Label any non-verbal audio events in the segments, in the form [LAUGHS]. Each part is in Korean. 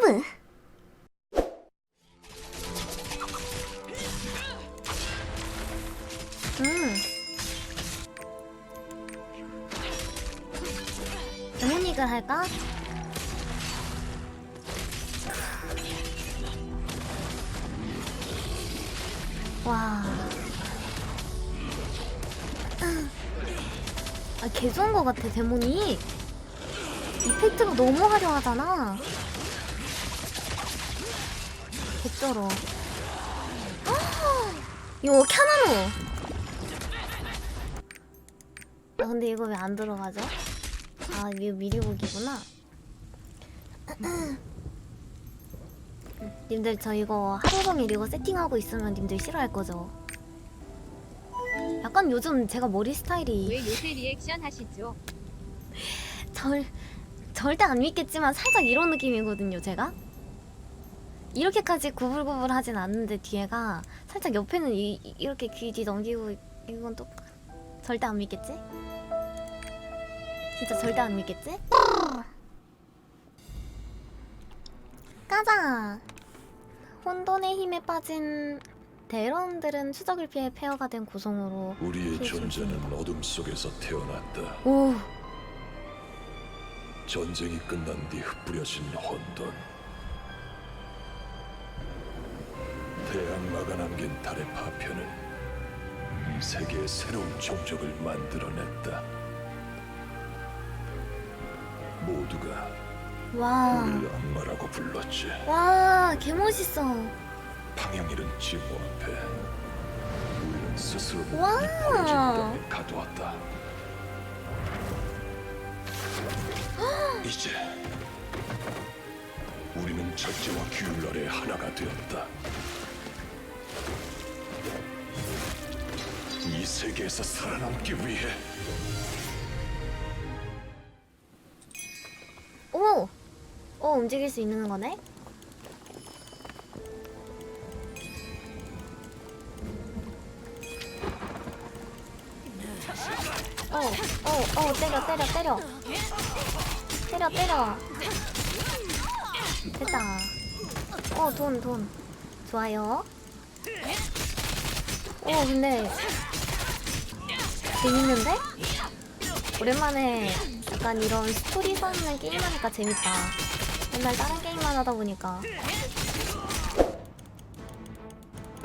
유튜브 음 데모닉을 할까? 와. 아, 개 좋은 것 같아, 데모닉. 이펙트가 너무 화려하잖아. 개쩔어. 이거 캬나노. 아 근데 이거 왜 안 들어가죠? 아 이거 미리 보기구나. [CLEARS THROAT] 님들 저 이거 하루 종일 이거 세팅하고 있으면 님들 싫어할 거죠? 약간 요즘 제가 머리 스타일이 왜 요새 리액션 하시죠? [LAUGHS] 절 절대 안 믿겠지만 살짝 이런 느낌이거든요, 제가. 이렇게까지 구불구불 하진 않는데 뒤에가 살짝 옆에는 이, 이- 이렇게 귀 뒤 넘기고 이건 또 절대 안 믿겠지? 진짜 절대 안 믿겠지? 가자. 혼돈의 힘에 빠진 대런들은 추적을 피해 폐허가 된 구성으로 우리의 존재는. 어둠 속에서 태어났다. 오 전쟁이 끝난 뒤 흩뿌려진 혼돈. 태양마가 남긴 달의 파편은 이 세계의 새로운 종족을 만들어냈다. 모두가 와. 우리를 악마라고 불렀지. 와, 개멋있어. 방향 잃은 증오 앞에 우리는 스스로 와. 이 버려진 땅에 가두었다. 이제 우리는 첫째와 규율 아래 하나가 되었다. 세계에서 살아남기 위해 오! 어, 움직일 수 있는 거네? 어, 어, 어, 때려, 때려, 때려. 때려, 때려. 됐다. 어, 돈, 돈. 좋아요. 오, 근데. 재밌는데? 오랜만에 약간 이런 스토리 쌓는 게임 하니까 재밌다. 맨날 다른 게임만 하다 보니까.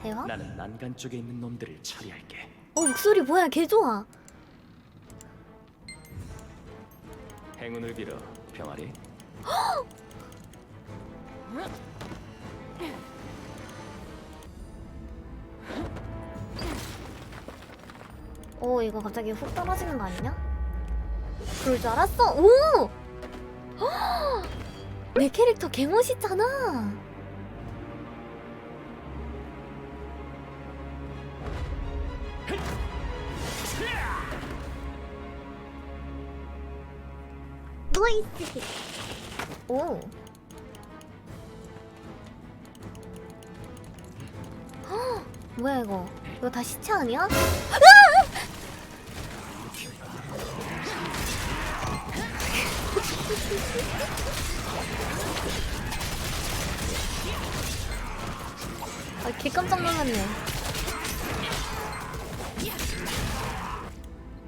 대화? 나는 난간 쪽에 있는 놈들을 처리할게. 어, 목소리 뭐야? 개 좋아. 행운을 빌어, 병아리. [GASPS] [LAUGHS] 오, 이거 갑자기 훅 떨어지는 거 아니냐? 그럴 줄 알았어. 오! 헉! [GASPS] 내 캐릭터 개 멋있잖아. 노이스. 오. 헉! [GASPS] 뭐야 이거? 이거 다 시체 아니야? [GASPS] 아, 개 깜짝 놀랐네. 왜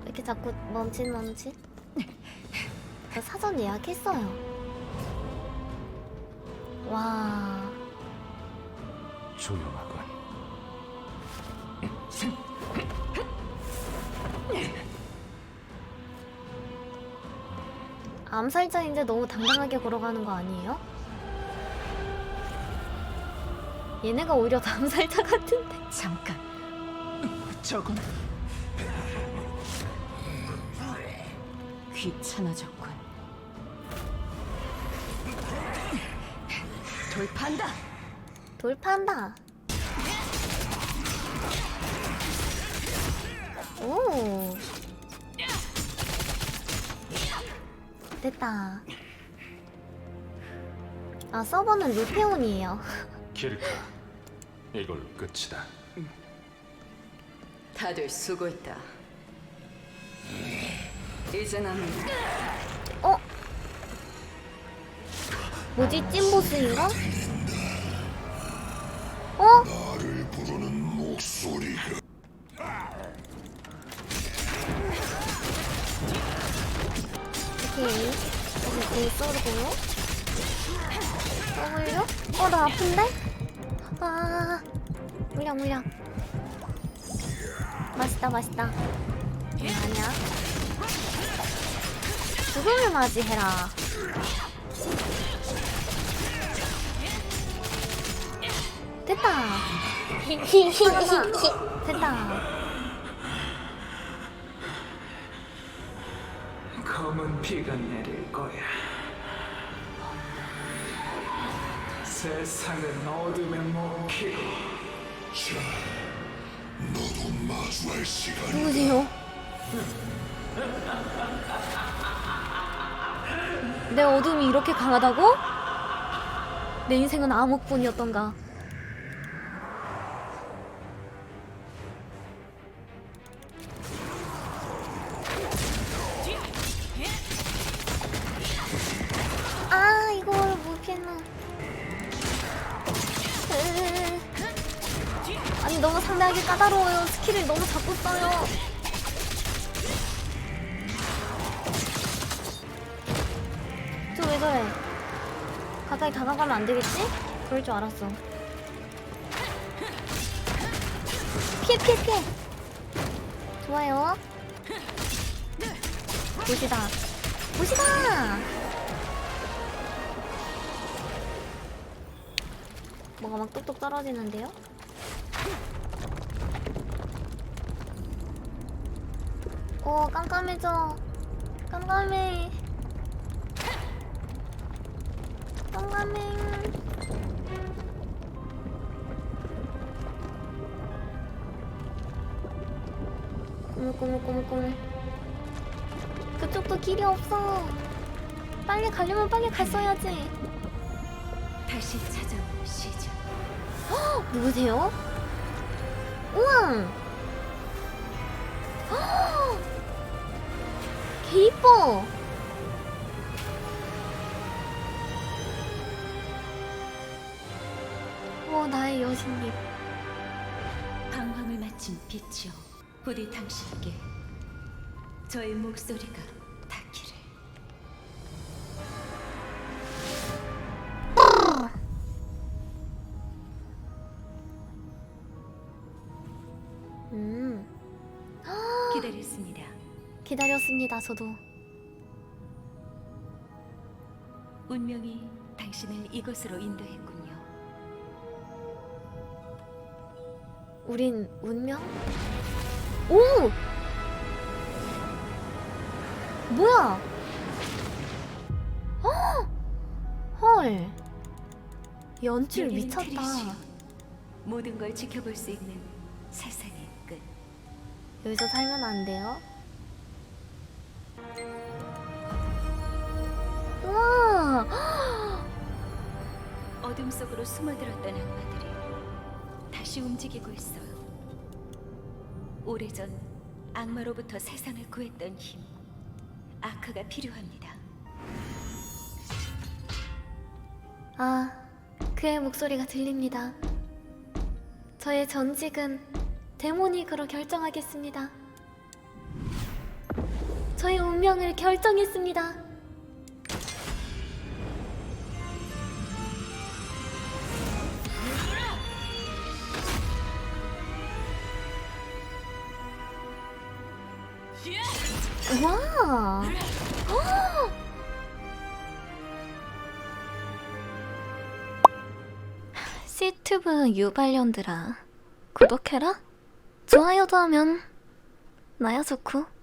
이렇게 자꾸 멈칫 멈칫? 저 사전 예약했어요. 와, 조용하군. 암살자인데 너무 당당하게 걸어가는 거 아니에요? 얘네가 오히려 더 암살자 같은데. 잠깐. 저건 귀찮아졌군. 돌파한다. 돌파한다. 오. 됐다. 아, 서버는 루테온이에요. 키르카 이걸로 끝이다. 다들 수고했다. 이제 남은 어? 뭐지 찐보스인가? 어? 오케이 오케이 쏘르고요? W? 어나 아픈데? 아 물량 물량. 맛있다 맛있다. 아니야 죽음을 맞이해라. 됐다. [LAUGHS] 됐다. 검은 비가 내릴 거야. 세상은 어둠에 먹히고 누구세요? 내 어둠이 이렇게 강하다고? 내 인생은 암흑뿐이었던가. 아니 너무 상대하기 까다로워요. 스킬을 너무 자꾸 써요. 저 왜 저래? 가까이 다가가면 안 되겠지? 그럴 줄 알았어. 피해 피해 피해. 좋아요. 보시다. 보시다. 뭐가 막 뚝뚝 떨어지는데요? 오 깜깜해져. 깜깜해. 깜깜해. 꼬물꼬물꼬물꼬물. 그쪽도 길이 없어. 빨리 가려면 빨리 갔어야지. 다시 찾아온 시작. 누구세요? 우와! 개 이뻐! 와 나의 여신님 방황을 마친 빛이여, 부디 당신께 저의 목소리가 기다렸습니다 저도 운명이 당신을 이곳으로 인도했군요. 우린 운명? 오! 뭐야? 헉! 헐 연출 여기는 미쳤다 트리시오. 모든 걸 지켜볼 수 있는 세상의 끝. 여기서 살면 안 돼요? 우와! 어둠 속으로 숨어들었던 악마들이 다시 움직이고 있어요. 오래전 악마로부터 세상을 구했던 힘, 아크가 필요합니다. 아, 그의 목소리가 들립니다. 저의 전직은 데모닉으로 결정하겠습니다. 저의 운명을 결정했습니다. 와! [GASPS] 헉! 시튜브 유발년들아 구독해라 좋아요도 하면 나야 좋고